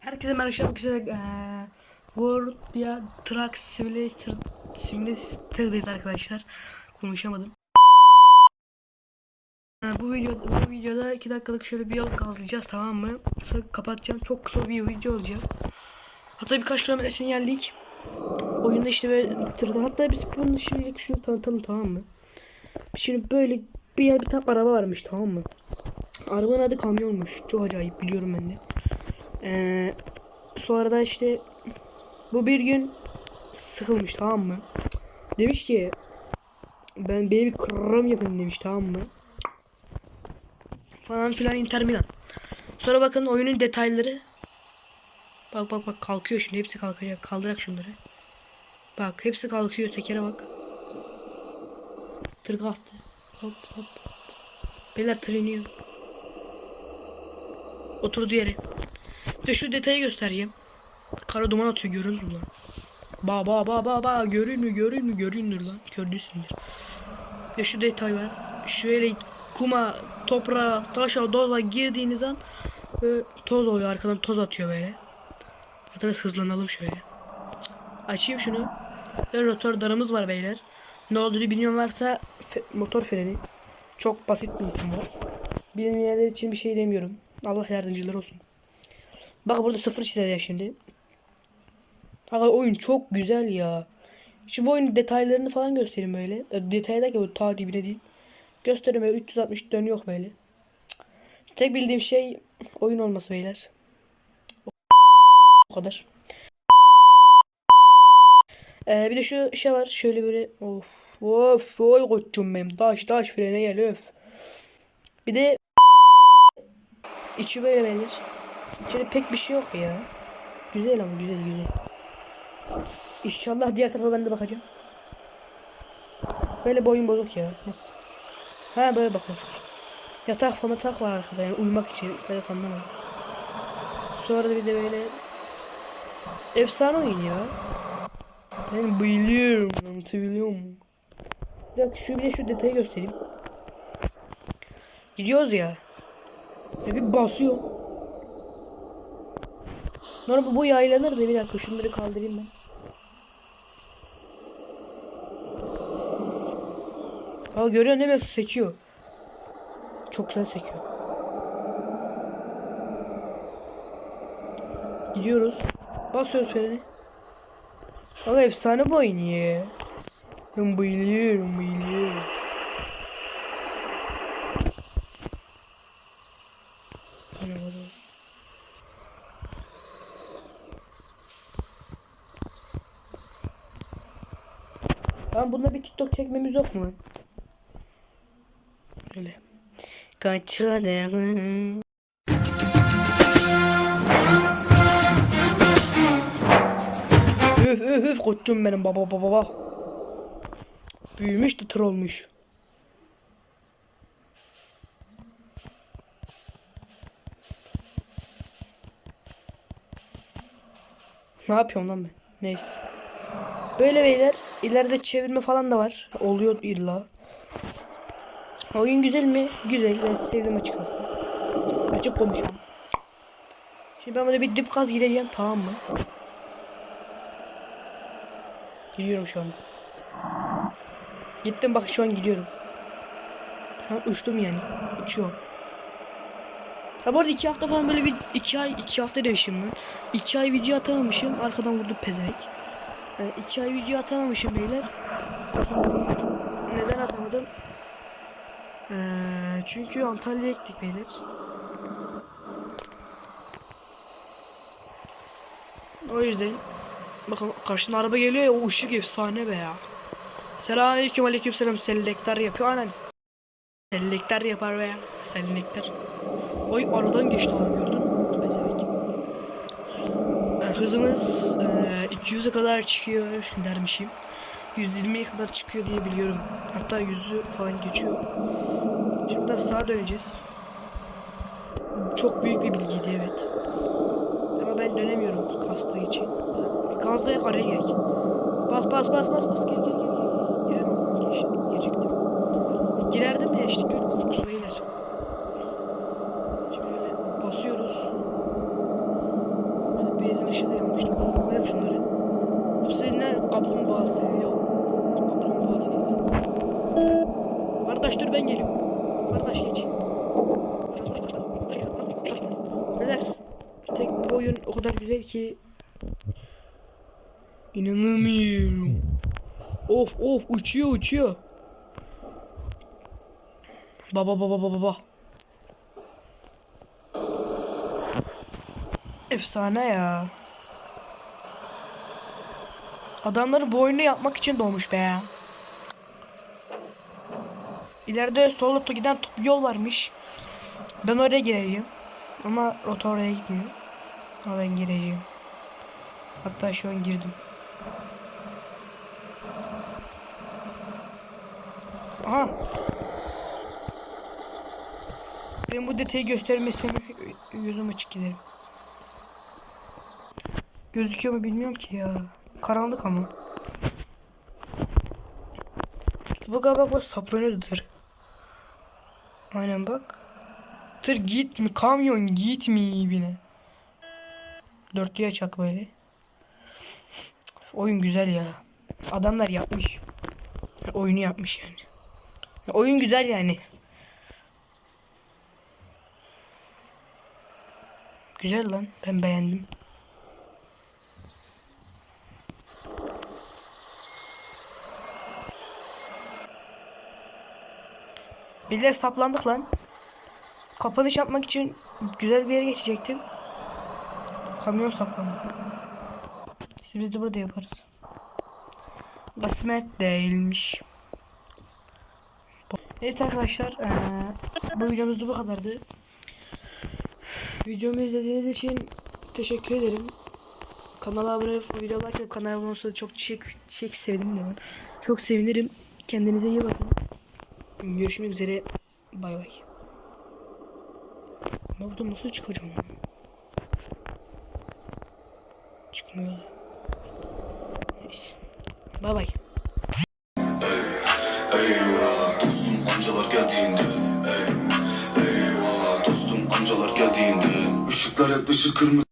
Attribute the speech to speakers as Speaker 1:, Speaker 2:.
Speaker 1: Herkese merhaba arkadaşlar. Eee World ya Truck Simulator Simulator'dayız arkadaşlar. Konuşamadım. Ha, bu videoda bu videoda 2 dakikalık şöyle bir yol gazlayacağız tamam mı? Sonra kapatacağım. Çok kısa bir video olacak. Hatta birkaç kilometresini geldik. Oyunda işte böyle tırda. Hatta biz bunun şimdilik şunu tanıtalım tamam mı? Şimdi böyle bir yer bir tane araba varmış tamam mı? Arabanın adı kamyonmuş. Çok acayip biliyorum ben de. Ee, sonra da işte bu bir gün sıkılmış tamam mı? Demiş ki ben bir kırım yapın demiş tamam mı? Falan filan Inter Milan. Sonra bakın oyunun detayları. Bak bak bak kalkıyor şimdi hepsi kalkacak. Kaldırak şunları. Bak hepsi kalkıyor tekere bak. Tır kalktı. Hop hop. Beyler tır iniyor. Oturdu yere. De şu detayı göstereyim. Kara duman atıyor görüyorsunuz mu lan? Ba ba ba ba ba görün mü görün mü görünür lan. Gördüysündür. Bir de şu detay var. Şöyle kuma, toprağa, taşa, doza girdiğiniz an böyle toz oluyor arkadan toz atıyor böyle. Biraz hızlanalım şöyle. Açayım şunu. Ve rotor darımız var beyler. Ne olduğunu bilmiyorlarsa fe- motor freni. Çok basit bir isim var. Bilmeyenler için bir şey demiyorum. Allah yardımcıları olsun. Bak burada sıfır çizeceğim şimdi. Aga oyun çok güzel ya. Şu bu oyunun detaylarını falan göstereyim böyle. E, Detay derken böyle ta dibine değil. Göstereyim böyle 360 dön yok böyle. Tek bildiğim şey oyun olması beyler. O kadar. Ee, bir de şu şey var şöyle böyle of of oy koçum benim taş taş frene gel öf. Bir de içi böyle beğenir. İçinde pek bir şey yok ya. Güzel ama güzel güzel. İnşallah diğer tarafa ben de bakacağım. Böyle boyun bozuk ya. Neyse. Ha böyle bakın. Yatak falan yatak var arkada yani uyumak için. Böyle anlamadım. Sonra da bir de böyle efsane oyun ya. Ben bayılıyorum. Anlatabiliyor muyum? Bir dakika şu bir de şu detayı göstereyim. Gidiyoruz ya. Ya bir basıyor. Normal bu yaylanır da bir dakika şunları kaldırayım ben. Aa görüyorsun değil mi? Sekiyor. Çok güzel sekiyor. Gidiyoruz. Basıyoruz freni. Ama efsane bu oyun ya. Ben bayılıyorum bayılıyorum. Lan bunda bir TikTok çekmemiz yok mu? Öyle. Kaçırdım. Üf üf üf koçum benim baba baba baba. Büyümüş de tır olmuş. Ne yapıyorum lan ben? Neyse. Böyle beyler ileride çevirme falan da var. Oluyor illa. Oyun güzel mi? Güzel. Ben sevdim açıkçası. Açık konuşalım. Şimdi ben böyle bir dip gaz gideceğim tamam mı? Gidiyorum şu anda. Gittim bak şu an gidiyorum. An uçtum yani. Uçuyorum. Ha bu arada iki hafta falan böyle bir iki ay iki hafta demişim ben. İki ay video atamamışım. Arkadan vurdu pezevenk. Yani iki ay video atamamışım beyler. Neden atamadım? Ee, çünkü Antalya'ya gittik beyler. O yüzden bakın karşına araba geliyor ya o ışık efsane be ya. Selamünaleyküm aleykümselam selektör yapıyor analiz. Selektör yapar be ya. Selektör. Oy aradan geçti abi gördün mü? Becerek. Ee, hızımız e, 200'e kadar çıkıyor dermişim. 120'ye kadar çıkıyor diye biliyorum. Hatta 100'ü falan geçiyor. Şimdi de sağa döneceğiz. Çok büyük bir bilgiydi evet. Ama ben dönemiyorum kastığı için. Yak araya gerek. Bas bas bas bas bas gel gel gel. Giremem geciktim. Girerdim de işte göl korkusu beyler. Şimdi böyle basıyoruz. dışı da yanmıştı. Bırak şunları. Senin ne kaplumbağası yok. Kaplumbağasıyız. Kardeş dur ben geliyorum. Kardeş geç. Beyler. Tek bu oyun o kadar güzel ki. İnanamıyorum. Of of uçuyor uçuyor. Baba baba baba baba. Efsane ya. Adamları bu oyunu yapmak için doğmuş be ya. İleride solo giden yol varmış. Ben oraya gireceğim. Ama rota oraya gitmiyor. Ama ben gireceğim. Hatta şu an girdim. Aha. Ben bu detayı göstermesem gözüm açık giderim. Gözüküyor mu bilmiyorum ki ya. Karanlık ama. İşte bak bak saplanıyordu tır. Aynen bak. Tır gitmi kamyon gitmiyor bine. Dörtlüye açak böyle. Oyun güzel ya. Adamlar yapmış. Oyunu yapmış yani. Oyun güzel yani. Güzel lan. Ben beğendim. Birileri saplandık lan. Kapanış yapmak için güzel bir yere geçecektim. Kamyon saplandı. İşte biz de burada yaparız. Basmet değilmiş. Evet arkadaşlar eee, bu videomuz da bu kadardı. Videomu izlediğiniz için teşekkür ederim. Kanala abone olup video like atıp kanala abone olursanız çok sevdim de ben. Çok sevinirim. Kendinize iyi bakın. Görüşmek üzere. Bay bay. Ben buradan nasıl çıkacağım? Çıkmıyor. Bay bay.
Speaker 2: Işıklar hep ışık kırmızı